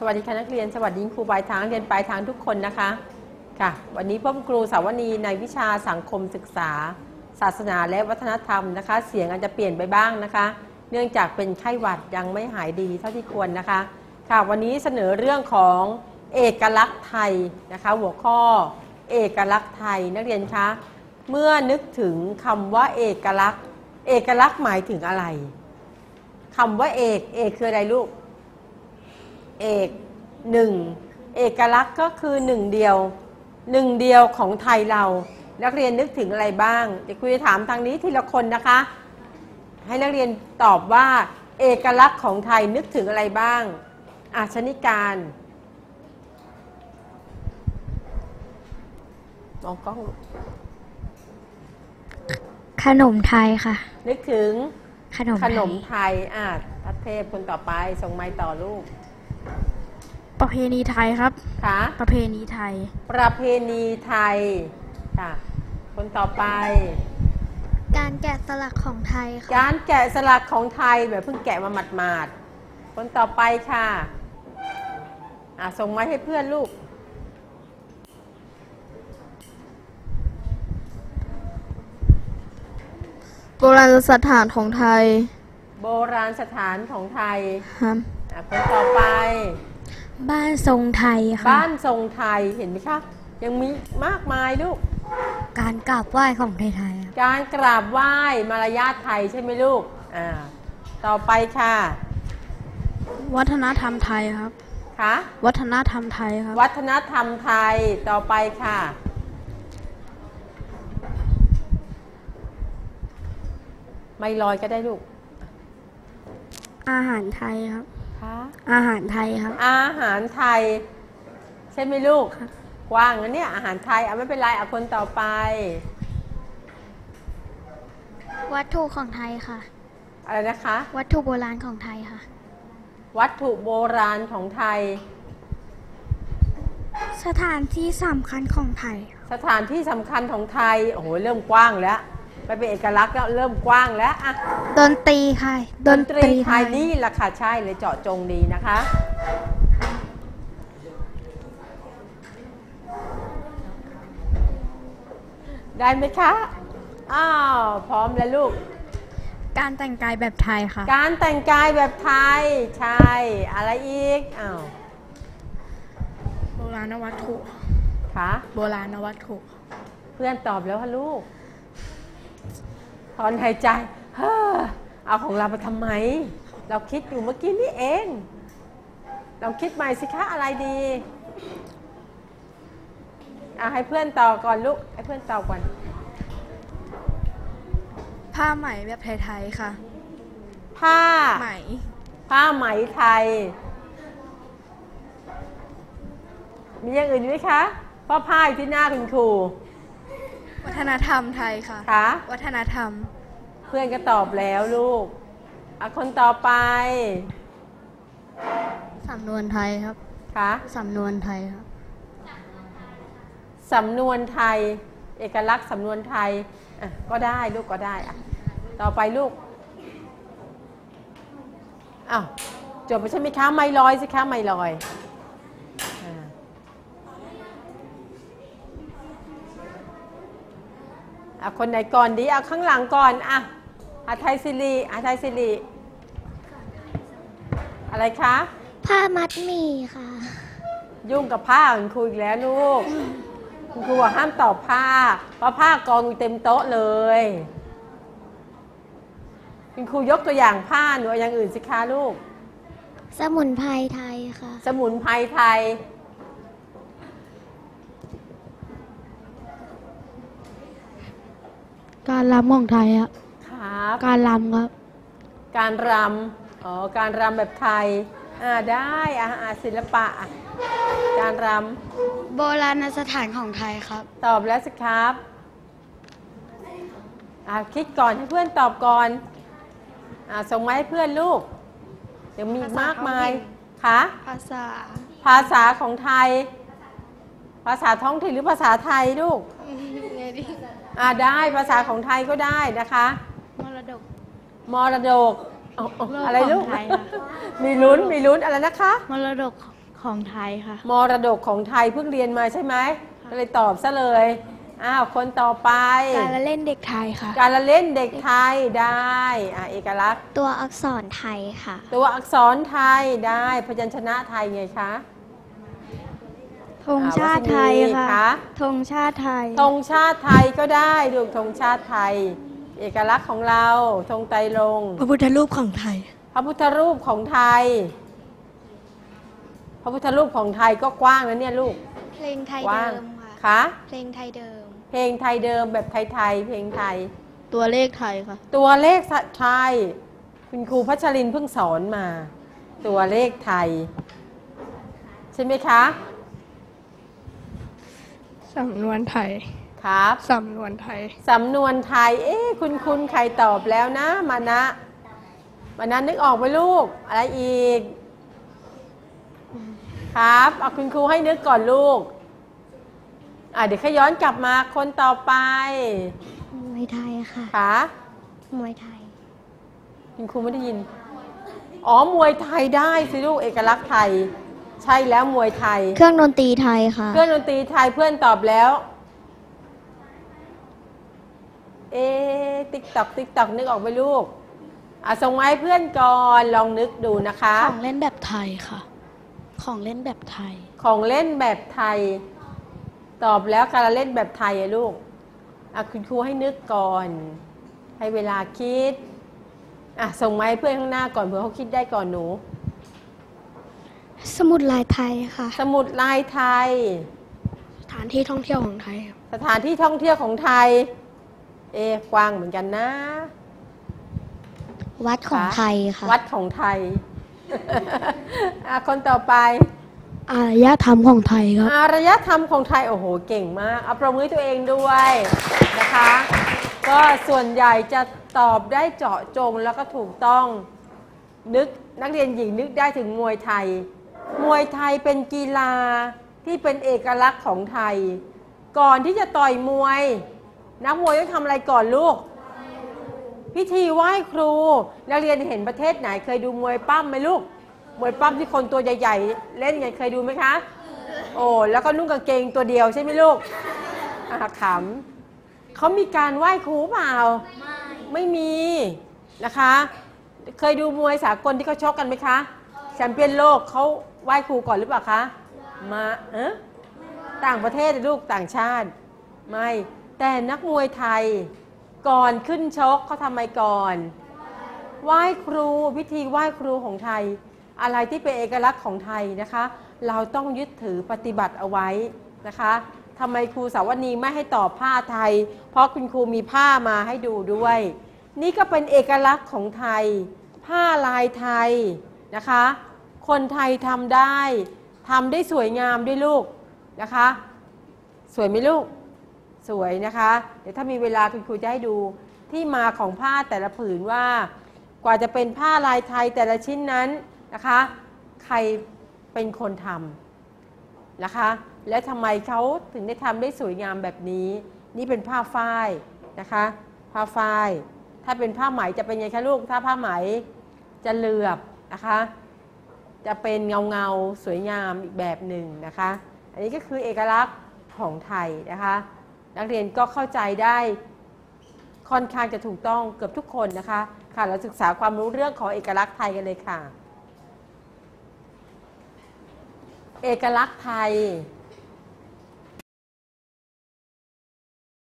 สวัสดีค่ะนักเรียนสวัสดีครูปลายทางเรียนปลายทางทุกคนนะคะค่ะ วันนี้พ่อครูสาวนีในวิชาสังคมศึกษา ศาสนาและวัฒนธรรมนะคะ เสียงอาจจะเปลี่ยนไปบ้างนะคะ เนื่องจากเป็นไข้หวัดยังไม่หายดีเท่าที่ควรนะคะ ค่ะวันนี้เสนอเรื่องของเอกลักษณ์ไทยนะคะ หัวข้อเอกลักษณ์ไทยนักเรียนคะเมื่อนึกถึงคำว่าเอกลักษณ์ เอกลักษณ์หมายถึงอะไรคำว่าเอกเอกคืออะไรลูก เอกหนึ่งเอกลักษณ์ก็คือหนึ่งเดียวหนึ่งเดียวของไทยเรา นักเรียนนึกถึงอะไรบ้างเดี๋ยวคุยจะถามทางนี้ทีละคนนะคะ ให้นักเรียนตอบว่า เอกลักษณ์ของไทยนึกถึงอะไรบ้างอาชนิการมองกล้องลูกขนมไทยค่ะ นึกถึงขนมขนไทมยไทยอะทัศเทพคนต่อไปส่งไม้ต่อลูก ประเพณีไทยครับ ค่ะ ประเพณีไทย ประเพณีไทย ค่ะ คนต่อไป การแกะสลักของไทยค่ะ การแกะสลักของไทยแบบเพิ่งแกะมาหมาดๆ คนต่อไปค่ะอะส่งไม้ให้เพื่อนลูก โบราณสถานของไทย โบราณสถานของไทยครับอะคนต่อไป บ้านทรงไทยค่ะ บ้านทรงไทยเห็นไหมคะยังมีมากมายลูก การกราบไหว้ของไทยๆค่ะการกราบไหว้มารยาทไทยใช่ไหมลูกอ่าต่อไปค่ะ วัฒนธรรมไทยครับค่ะวัฒนธรรมไทยครับ วัฒนธรรมไทยต่อไปค่ะ ไม่ลอยก็ได้ลูก อาหารไทยครับค่ะ อาหารไทยครับ อาหารไทย ใช่ไหมลูก กว้างนะเนี่ยอาหารไทยอะไม่เป็นไรอะคนต่อไป วัตถุของไทยค่ะ อะไรนะคะ วัตถุโบราณของไทยค่ะ วัตถุโบราณของไทย สถานที่สำคัญของไทย สถานที่สำคัญของไทย โอ้โหเริ่มกว้างแล้ว ไปเป็นเอกลักษณ์แล้วเริ่มกว้างแล้วอะดนตรีค่ะดนตรีไทยนี่แหละค่ะใช่เลยเจาะจงดีนะคะ ได้ไหมคะ อ้าว พร้อมแล้วลูก การแต่งกายแบบไทยค่ะ การแต่งกายแบบไทย ใช่ อะไรอีก อ้าวโบราณวัตถุคะโบราณวัตถุ เพื่อนตอบแล้วค่ะลูก ถอนหายใจเฮ้อเอาของเราไปทำไม เราคิดอยู่เมื่อกี้นี่เอง เราคิดใหม่สิคะอะไรดีเอาให้เพื่อนต่อก่อนลูก ให้เพื่อนต่อก่อน ผ้าไหมแบบไทยๆค่ะ ผ้าไหม ผ้าไหมไทย มีอย่างอื่นไหมคะเพราะผ้าอยู่ที่หน้าคุณครู วัฒนธรรมไทยค่ะ คะวัฒนธรรม เพื่อนก็ตอบแล้วลูกอะคนต่อไปสำนวนไทยครับ คะสำนวนไทยครับ สำนวนไทย เอกลักษณ์สำนวนไทยอะก็ได้ลูกก็ได้อะต่อไปลูกอ้าวจบไปใช่ไหมคะไม่ลอยสิคะไม่ลอยอ่า อะคนไหนก่อนดีเอาข้างหลังก่อนอะอาไทยสิริอาไทยสิริอะไรคะ ผ้ามัดหมี่ค่ะ ยุ่งกับผ้าคุณครูอีกแล้วลูก คุณครูบอกห้ามตอบผ้า เพราะผ้ากองอยู่เต็มโต๊ะเลย คุณครูยกตัวอย่างผ้าหนูเอาอย่างอื่นสิคะลูก สมุนไพรไทยค่ะ สมุนไพรไทย การรำของไทยอะครับ การรำครับ การรำอ๋อ การรำแบบไทย อ่าได้อ่าอ่าศิลปะอะการรโบราณสถานของไทยครับำตอบแล้วสิครับอ่าคิดก่อนให้เพื่อนตอบก่อนอ่าส่งมาให้เพื่อนลูก เดี๋ยวมีอีกมากมายค่ะภาษา ภาษาของไทย ภาษาท้องถิ่นหรือภาษาไทยลูกไงดี อ่าได้ภาษาของไทยก็ได้นะคะ มรดก มรดกเอาเอาโลกอะไรลูก ของไทยค่ะ มีลุ้นมีลุ้นอะไรนะคะ มรดกของไทยค่ะ มรดกของไทยเพิ่งเรียนมาใช่ไหมก็เลยตอบซะเลย อ้าวคนต่อไป การละเล่นเด็กไทยค่ะ การละเล่นเด็กไทยได้อะเอกลักษณ์ ตัวอักษรไทยค่ะ ตัวอักษรไทยได้พยัญชนะไทยไงคะ ธงชาติไทยอ่าวัชนีค่ะค่ะธงชาติไทยธงชาติไทยก็ได้ดูธงชาติไทย เอกลักษณ์ของเราธงไตรรงค์พระพุทธรูปของไทย พระพุทธรูปของไทย พระพุทธรูปของไทยก็กว้างนะเนี่ยลูก เพลงไทยกว้าเดิงมค่ะค่ะเพลงไทยเดิม เพลงไทยเดิมแบบไทยๆเพลงไทย ตัวเลขไทยค่ะ ตัวเลขไทยคุณครูพัชรินเพิ่งสอนมา ตัวเลขไทย ใช่ไหมคะ สำนวนไทยครับสำนวนไทยสำนวนไทย เอ๊ะคุณคุณใครตอบแล้วนะมานะมานะนึกออกไหมลูก อะไรอีก ครับเอาคุณครูให้นึกก่อนลูก อะเดี๋ยวขย้อนกลับมาคนต่อไปมวยไทยค่ะค่ะมวยไทย คุณครูไม่ได้ยิน อ๋อมวยไทยได้สิลูกเอกลักษณ์ไทย ใช่แล้วมวยไทย เครื่องดนตรีไทยค่ะเพื่อนดนตรีไทยเพื่อนตอบแล้ว เอ๊ติ๊กตอกติ๊กตอกนึกออกไหมลูกอะส่งมาให้เพื่อนก่อนลองนึกดูนะคะ ของเล่นแบบไทยค่ะ ของเล่นแบบไทย ของเล่นแบบไทย ตอบแล้วการละเล่นแบบไทยอะลูกอะคุณครูให้นึกก่อน ให้เวลาคิดอะส่งมาให้เพื่อนข้างหน้าก่อนเผื่อเขาคิดได้ก่อนหนู สมุดลายไทยค่ะ สมุดลายไทย สถานที่ท่องเที่ยวของไทยครับสถานที่ท่องเที่ยวของไทย เอะกว้างเหมือนกันนะ วัดของไทยค่ะวัดของไทย อะคนต่อไป อารยธรรมของไทยครับ อารยธรรมของไทย โอ้โห เก่งมากเอาประมือตัวเองด้วยนะคะ ก็ส่วนใหญ่จะตอบได้เจาะจงแล้วก็ถูกต้อง นึกนักเรียนหญิงนึกได้ถึงมวยไทย มวยไทยเป็นกีฬาที่เป็นเอกลักษณ์ของไทย ก่อนที่จะต่อยมวย นักมวยต้องทำอะไรก่อนลูก พิธีไหว้ครูนักเรียนเห็นประเทศไหนเคยดูมวยปั้มไหมลูก มวยปั้มที่คนตัวใหญ่ ๆ เล่นกันเคยดูไหมคะ โอ้แล้วก็นุ่งกางเกงตัวเดียวใช่ไหมลูกอะขำเขามีการไหว้ครูเปล่า ไม่มีนะคะ เคยดูมวยสากลที่เขาชกกันไหมคะแชมเปี้ยนโลกเขา ไหว้ครูก่อนหรือเปล่าคะมาเออต่างประเทศลูกต่างชาติ ไม่ แต่นักมวยไทย ก่อนขึ้นชกเขาทำไมก่อน ไหว้ครูพิธีไหว้ครูของไทย อะไรที่เป็นเอกลักษณ์ของไทยนะคะ เราต้องยึดถือปฏิบัติเอาไว้นะคะทำไมครูสาวนีไม่ให้ตอบผ้าไทย เพราะคุณครูมีผ้ามาให้ดูด้วย นี่ก็เป็นเอกลักษณ์ของไทย ผ้าลายไทยนะคะ คนไทยทำได้ทำได้สวยงามด้วยลูกนะคะ สวยไหมลูก สวยนะคะ เดี๋ยวถ้ามีเวลาคุณครูจะให้ดูที่มาของผ้าแต่ละผืนว่า กว่าจะเป็นผ้าลายไทยแต่ละชิ้นนั้นนะคะ ใครเป็นคนทำนะคะ และทำไมเขาถึงได้ทำได้สวยงามแบบนี้ นี่เป็นผ้าฝ้ายนะคะ ผ้าฝ้าย ถ้าเป็นผ้าไหมจะเป็นไงคะลูก ถ้าผ้าไหมจะเหลือบนะคะ จะเป็นเงาเงาสวยงามอีกแบบหนึ่งนะคะ อันนี้ก็คือเอกลักษณ์ของไทยนะคะ นักเรียนก็เข้าใจได้ค่อนข้างจะถูกต้องเกือบทุกคนนะคะ ค่ะ เราศึกษาความรู้เรื่องของเอกลักษณ์ไทยกันเลยค่ะ เอกลักษณ์ไทย